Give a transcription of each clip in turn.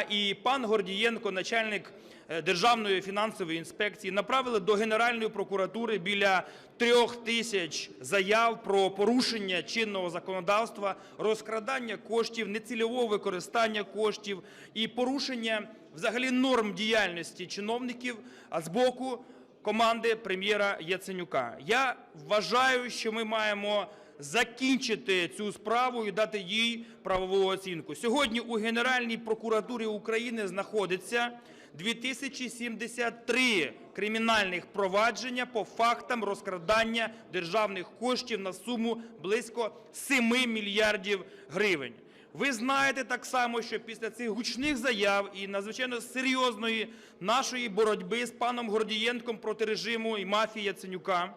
і пан Гордієнко, начальник е, Державної фінансової інспекції, направили до Генеральної прокуратури біля трьох тисяч заяв про порушення чинного законодавства, розкрадання коштів, нецільового використання коштів і порушення взагалі норм діяльності чиновників з боку команди прем'єра Яценюка. Я вважаю, що ми маємо закінчити цю справу і дати їй правову оцінку. Сьогодні у Генеральній прокуратурі України знаходиться 2073 кримінальних провадження по фактам розкрадання державних коштів на суму близько 7 мільярдів гривень. Ви знаєте так само, що після цих гучних заяв і надзвичайно серйозної нашої боротьби з паном Гордієнком проти режиму і мафії Яценюка,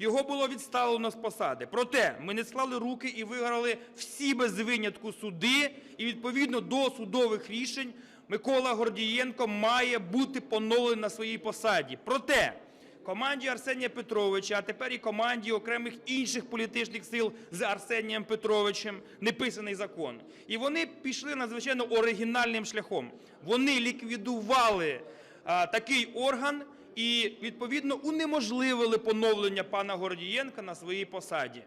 його було відставлено з посади. Проте ми не склали руки і виграли всі без винятку суди, і відповідно до судових рішень Микола Гордієнко має бути поновлений на своїй посаді. Проте команді Арсенія Петровича, а тепер і команді окремих інших політичних сил з Арсенієм Петровичем неписаний закон. І вони пішли надзвичайно оригінальним шляхом. Вони ліквідували а, такий орган і відповідно унеможливили поновлення пана Гордієнка на своїй посаді.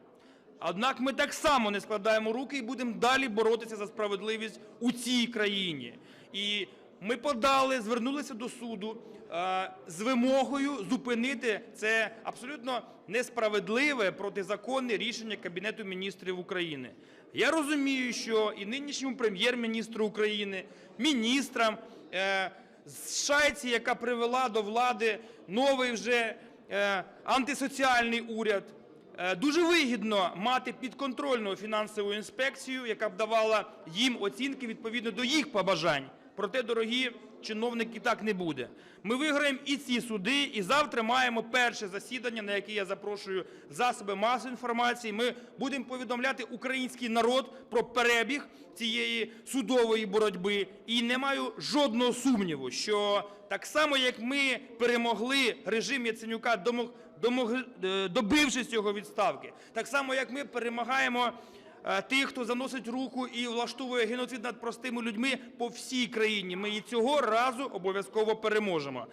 Однак ми так само не складаємо руки і будемо далі боротися за справедливість у цій країні. І ми подали, звернулися до суду е, з вимогою зупинити це абсолютно несправедливе протизаконне рішення Кабінету міністрів України. Я розумію, що і нинішньому прем'єр-міністру України, міністрам, е, з шайці, яка привела до влади новий вже е, антисоціальний уряд, Е, Дуже вигідно мати підконтрольну фінансову інспекцію, яка б давала їм оцінки відповідно до їх побажань. Проте, дорогі чиновники, так не буде. Ми виграємо і ці суди, і завтра маємо перше засідання, на яке я запрошую засоби масової інформації. Ми будемо повідомляти український народ про перебіг цієї судової боротьби. І не маю жодного сумніву, що так само, як ми перемогли режим Яценюка, е, добившись його відставки, так само, як ми перемагаємо тих, хто заносить руку і влаштовує геноцид над простими людьми по всій країні. Ми і цього разу обов'язково переможемо.